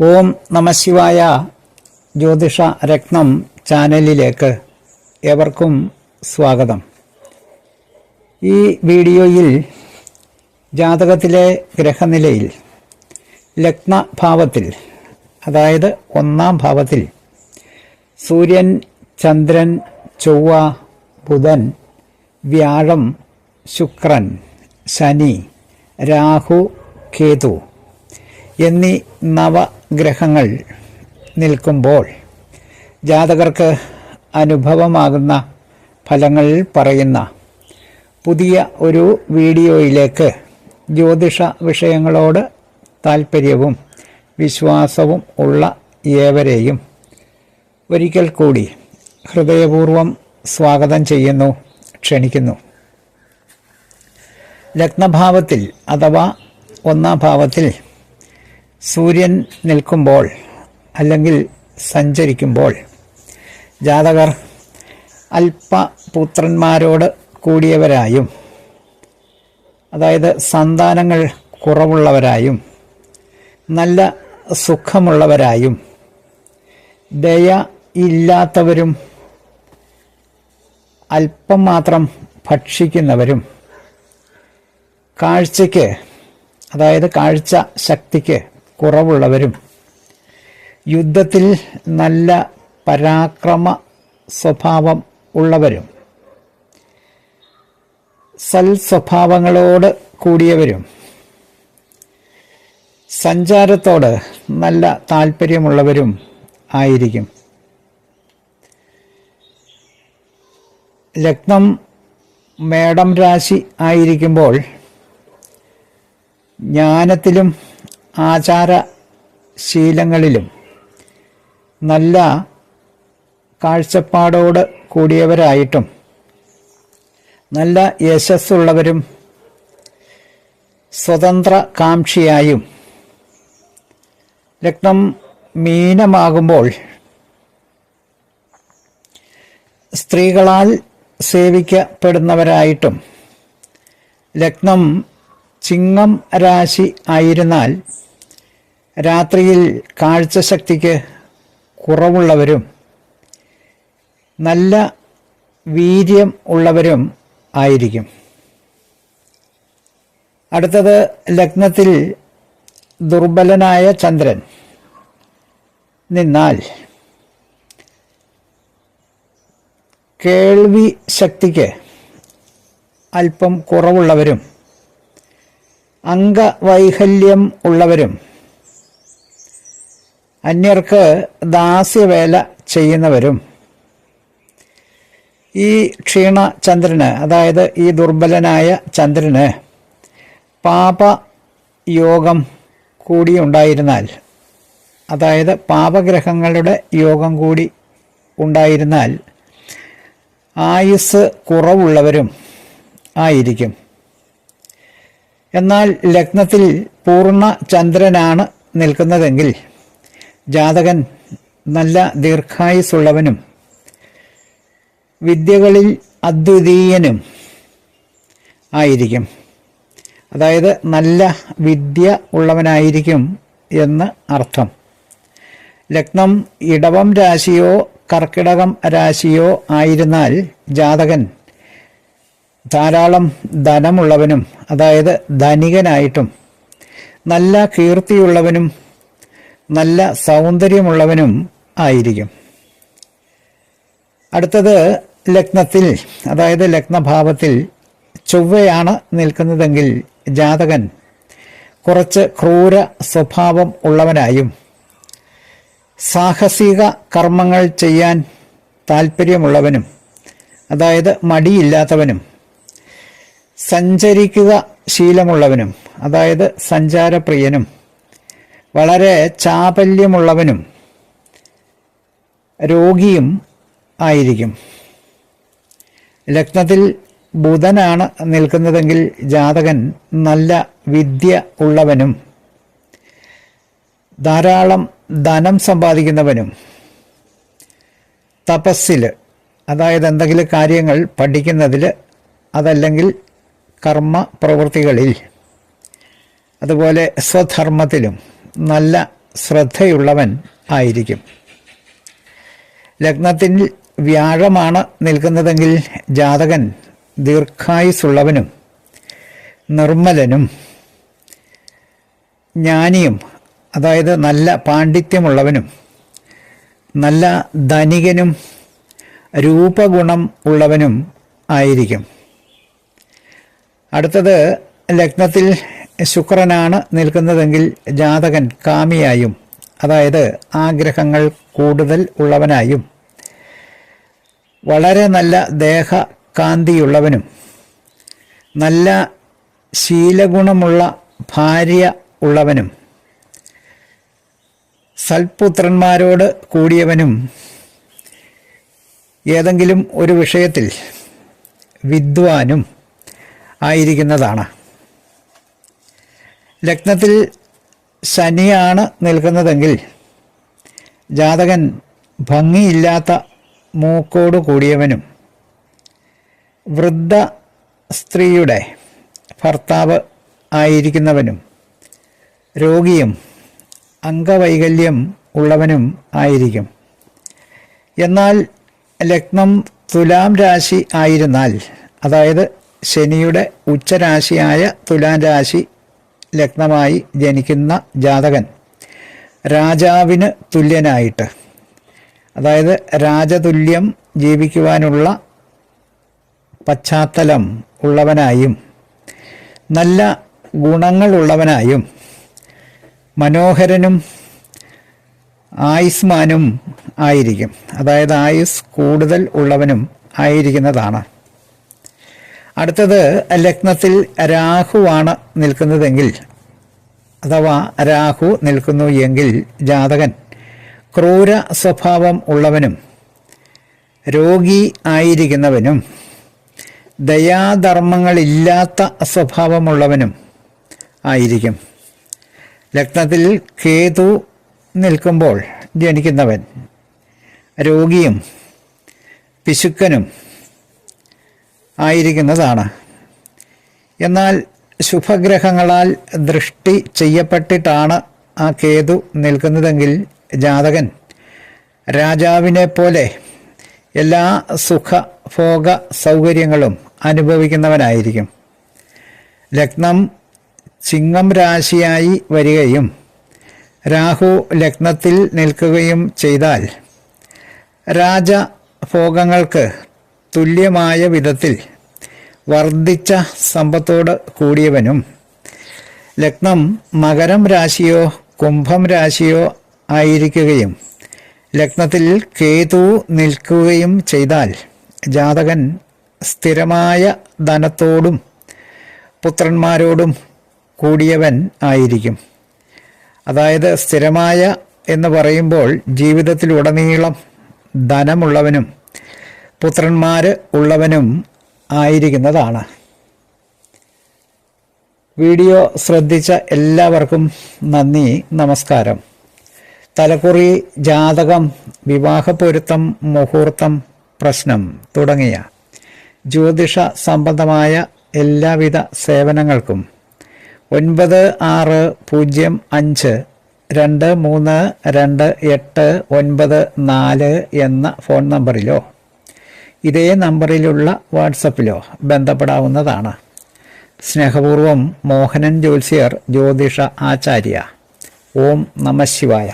ഓം നമശിവായ ജ്യോതിഷ രത്നം ചാനലിലേക്ക് ഏവർക്കും സ്വാഗതം. ഈ വീഡിയോയിൽ ജാതകത്തിലെ ഗ്രഹനിലയിൽ ലഗ്നഭാവത്തിൽ അതായത് ഒന്നാം ഭാവത്തിൽ സൂര്യൻ ചന്ദ്രൻ ചൊവ്വ ബുധൻ വ്യാഴം ശുക്രൻ ശനി രാഹു കേതു എന്നീ നവഗ്രഹങ്ങൾ നിൽക്കുമ്പോൾ ജാതകർക്ക് അനുഭവമാകുന്ന ഫലങ്ങൾ പറയുന്ന പുതിയ ഒരു വീഡിയോയിലേക്ക് ജ്യോതിഷ വിഷയങ്ങളോട് താൽപ്പര്യവും വിശ്വാസവും ഉള്ള ഏവരെയും ഒരിക്കൽ കൂടി ഹൃദയപൂർവം സ്വാഗതം ചെയ്യുന്നു ക്ഷണിക്കുന്നു. ലഗ്നഭാവത്തിൽ അഥവാ ഒന്നാം ഭാവത്തിൽ സൂര്യൻ നിൽക്കുമ്പോൾ അല്ലെങ്കിൽ സഞ്ചരിക്കുമ്പോൾ ജാതകർ അല്പപുത്രന്മാരോട് കൂടിയവരായും അതായത് സന്താനങ്ങൾ കുറവുള്ളവരായും നല്ല സുഖമുള്ളവരായും ദയ ഇല്ലാത്തവരും അല്പം മാത്രം ഭക്ഷിക്കുന്നവരും കാഴ്ചയ്ക്ക് അതായത് കാഴ്ച ശക്തിക്ക് കുറവുള്ളവരും യുദ്ധത്തിൽ നല്ല പരാക്രമ സ്വഭാവം ഉള്ളവരും സൽ സ്വഭാവങ്ങളോട് കൂടിയവരും സഞ്ചാരത്തോട് നല്ല താല്പര്യമുള്ളവരും ആയിരിക്കും. ലഗ്നം മേടം രാശി ആയിരിക്കുമ്പോൾ ജ്ഞാനത്തിലും ആചാര ശീലങ്ങളിലും നല്ല കാഴ്ചപ്പാടോട് കൂടിയവരായിട്ടും നല്ല യശസ്സുള്ളവരും സ്വതന്ത്ര കാംക്ഷിയായും ലഗ്നം മീനമാകുമ്പോൾ സ്ത്രീകളാൽ സേവിക്കപ്പെടുന്നവരായിട്ടും ലഗ്നം ചിങ്ങം രാശി ആയിരുന്നാൽ രാത്രിയിൽ കാഴ്ചശക്തിക്ക് കുറവുള്ളവരും നല്ല വീര്യം ഉള്ളവരും ആയിരിക്കും. അടുത്തത് ലഗ്നത്തിൽ ദുർബലനായ ചന്ദ്രൻ. നിന്നാൽ കേൾവി ശക്തിക്ക് അല്പം കുറവുള്ളവരും അംഗവൈകല്യം ഉള്ളവരും അന്യർക്ക് ദാസ്യവേല ചെയ്യുന്നവരും. ഈ ക്ഷീണ ചന്ദ്രന് അതായത് ഈ ദുർബലനായ ചന്ദ്രന് പാപയോഗം കൂടി ഉണ്ടായിരുന്നാൽ അതായത് പാപഗ്രഹങ്ങളുടെ യോഗം കൂടി ഉണ്ടായിരുന്നാൽ ആയുസ് കുറവുള്ളവരും ആയിരിക്കും. എന്നാൽ ലഗ്നത്തിൽ പൂർണ ചന്ദ്രനാണ് നിൽക്കുന്നതെങ്കിൽ ജാതകൻ നല്ല ദീർഘായുസുള്ളവനും വിദ്യകളിൽ അദ്വിതീയനും ആയിരിക്കും. അതായത് നല്ല വിദ്യ ഉള്ളവനായിരിക്കും എന്ന് അർത്ഥം. ലഗ്നം ഇടവം രാശിയോ കർക്കിടകം രാശിയോ ആയിരുന്നാൽ ജാതകൻ ധാരാളം ധനമുള്ളവനും അതായത് ധനികനായിട്ടും നല്ല കീർത്തിയുള്ളവനും നല്ല സൗന്ദര്യമുള്ളവനും ആയിരിക്കും. അടുത്തത് ലഗ്നത്തിൽ അതായത് ലഗ്നഭാവത്തിൽ ചൊവ്വയാണ് നിൽക്കുന്നതെങ്കിൽ ജാതകൻ കുറച്ച് ക്രൂര സ്വഭാവം ഉള്ളവനായും സാഹസിക കർമ്മങ്ങൾ ചെയ്യാൻ താല്പര്യമുള്ളവനും അതായത് മടിയില്ലാത്തവനും സഞ്ചരിക്കുക ശീലമുള്ളവനും അതായത് സഞ്ചാരപ്രിയനും വളരെ ചാപല്യമുള്ളവനും രോഗിയും ആയിരിക്കും. ലഗ്നത്തിൽ ബുധനാണ് നിൽക്കുന്നതെങ്കിൽ ജാതകൻ നല്ല വിദ്യ ഉള്ളവനും ധാരാളം ധനം സമ്പാദിക്കുന്നവനും തപസ്സിൽ അതായത് എന്തെങ്കിലും കാര്യങ്ങൾ പഠിക്കുന്നതിൽ അതല്ലെങ്കിൽ കർമ്മ പ്രവൃത്തികളിൽ അതുപോലെ സ്വധർമ്മത്തിലും നല്ല ശ്രദ്ധയുള്ളവൻ ആയിരിക്കും. ലഗ്നത്തിൽ വ്യാഴമാണ് നിൽക്കുന്നതെങ്കിൽ ജാതകൻ ദീർഘായുസുള്ളവനും നിർമ്മലനും ജ്ഞാനിയും അതായത് നല്ല പാണ്ഡിത്യമുള്ളവനും നല്ല ധനികനും രൂപഗുണം ഉള്ളവനും ആയിരിക്കും. അടുത്തത് ലഗ്നത്തിൽ ശുക്രനാണ് നിൽക്കുന്നതെങ്കിൽ ജാതകൻ കാമിയായും അതായത് ആഗ്രഹങ്ങൾ കൂടുതൽ ഉള്ളവനായും. വളരെ നല്ല ദേഹകാന്തിയുള്ളവനും നല്ല ശീലഗുണമുള്ള ഭാര്യ ഉള്ളവനും സൽപുത്രന്മാരോട് കൂടിയവനും. ഏതെങ്കിലും ഒരു വിഷയത്തിൽ വിദ്വാനും ആയിരിക്കുന്നതാണ്. ലഗ്നത്തിൽ ശനിയാണ് നിൽക്കുന്നതെങ്കിൽ ജാതകൻ ഭംഗിയില്ലാത്ത മൂക്കോട് കൂടിയവനും വൃദ്ധ സ്ത്രീയുടെ ഭർത്താവ് ആയിരിക്കുന്നവനും രോഗിയും അംഗവൈകല്യം ഉള്ളവനും ആയിരിക്കും. എന്നാൽ ലഗ്നം തുലാം രാശി ആയിരുന്നാൽ അതായത് ശനിയുടെ ഉച്ചരാശിയായ തുലാം രാശി ലഗ്നമായി ജനിക്കുന്ന ജാതകൻ രാജാവിന് തുല്യനായിട്ട്. അതായത് രാജതുല്യം ജീവിക്കുവാനുള്ള പശ്ചാത്തലം ഉള്ളവനായും നല്ല ഗുണങ്ങളുള്ളവനായും മനോഹരനും ആയുസ്മാനും ആയിരിക്കും. അതായത് ആയുസ് കൂടുതൽ ഉള്ളവനും ആയിരിക്കുന്നതാണ്. അടുത്തത് ലഗ്നത്തിൽ രാഹുവാണ് നിൽക്കുന്നതെങ്കിൽ അഥവാ രാഹു നിൽക്കുന്നു എങ്കിൽ ജാതകൻ ക്രൂര സ്വഭാവം ഉള്ളവനും രോഗി ആയിരിക്കുന്നവനും ദയാധർമ്മങ്ങളില്ലാത്ത സ്വഭാവമുള്ളവനും ആയിരിക്കും. ലഗ്നത്തിൽ കേതു നിൽക്കുമ്പോൾ ജനിക്കുന്നവൻ രോഗിയും പിശുക്കനും ആയിരിക്കുന്നതാണ്. എന്നാൽ ശുഭഗ്രഹങ്ങളാൽ ദൃഷ്ടി ചെയ്യപ്പെട്ടിട്ടാണ് ആ കേതു നിൽക്കുന്നതെങ്കിൽ ജാതകൻ രാജാവിനെ പോലെ എല്ലാ സുഖ ഭോഗ സൗകര്യങ്ങളും അനുഭവിക്കുന്നവനായിരിക്കും. ലഗ്നം ചിങ്ങം രാശിയായി വരികയും രാഹു ലഗ്നത്തിൽ നിൽക്കുകയും ചെയ്താൽ രാജഭോഗങ്ങൾക്ക് തുല്യമായ വിധത്തിൽ വർദ്ധിച്ച സമ്പത്തോട് കൂടിയവനും ലഗ്നം മകരം രാശിയോ കുംഭം രാശിയോ ആയിരിക്കുകയും ലഗ്നത്തിൽ കേതു നിൽക്കുകയും ചെയ്താൽ ജാതകൻ സ്ഥിരമായ ധനത്തോടും പുത്രന്മാരോടും കൂടിയവൻ ആയിരിക്കും. അതായത് സ്ഥിരമായ എന്ന് പറയുമ്പോൾ ജീവിതത്തിലുടനീളം ധനമുള്ളവനും പുത്രന്മാർ ഉള്ളവനും ആയിരിക്കുന്നതാണ്. വീഡിയോ ശ്രദ്ധിച്ച എല്ലാവർക്കും നന്ദി നമസ്കാരം. തലക്കുറി ജാതകം വിവാഹപ്പൊരുത്തം മുഹൂർത്തം പ്രശ്നം തുടങ്ങിയ ജ്യോതിഷ സംബന്ധമായ എല്ലാവിധ സേവനങ്ങൾക്കും ഒൻപത് ആറ് പൂജ്യം അഞ്ച് രണ്ട് മൂന്ന് രണ്ട് എട്ട് ഒൻപത് നാല് എന്ന ഫോൺ നമ്പറിലോ ഇതേ നമ്പറിലുള്ള വാട്സപ്പിലോ ബന്ധപ്പെടാവുന്നതാണ്. സ്നേഹപൂർവം മോഹനൻ ജ്യോത്സ്യർ ജ്യോതിഷ ആചാര്യ. ഓം നമ ശിവായ.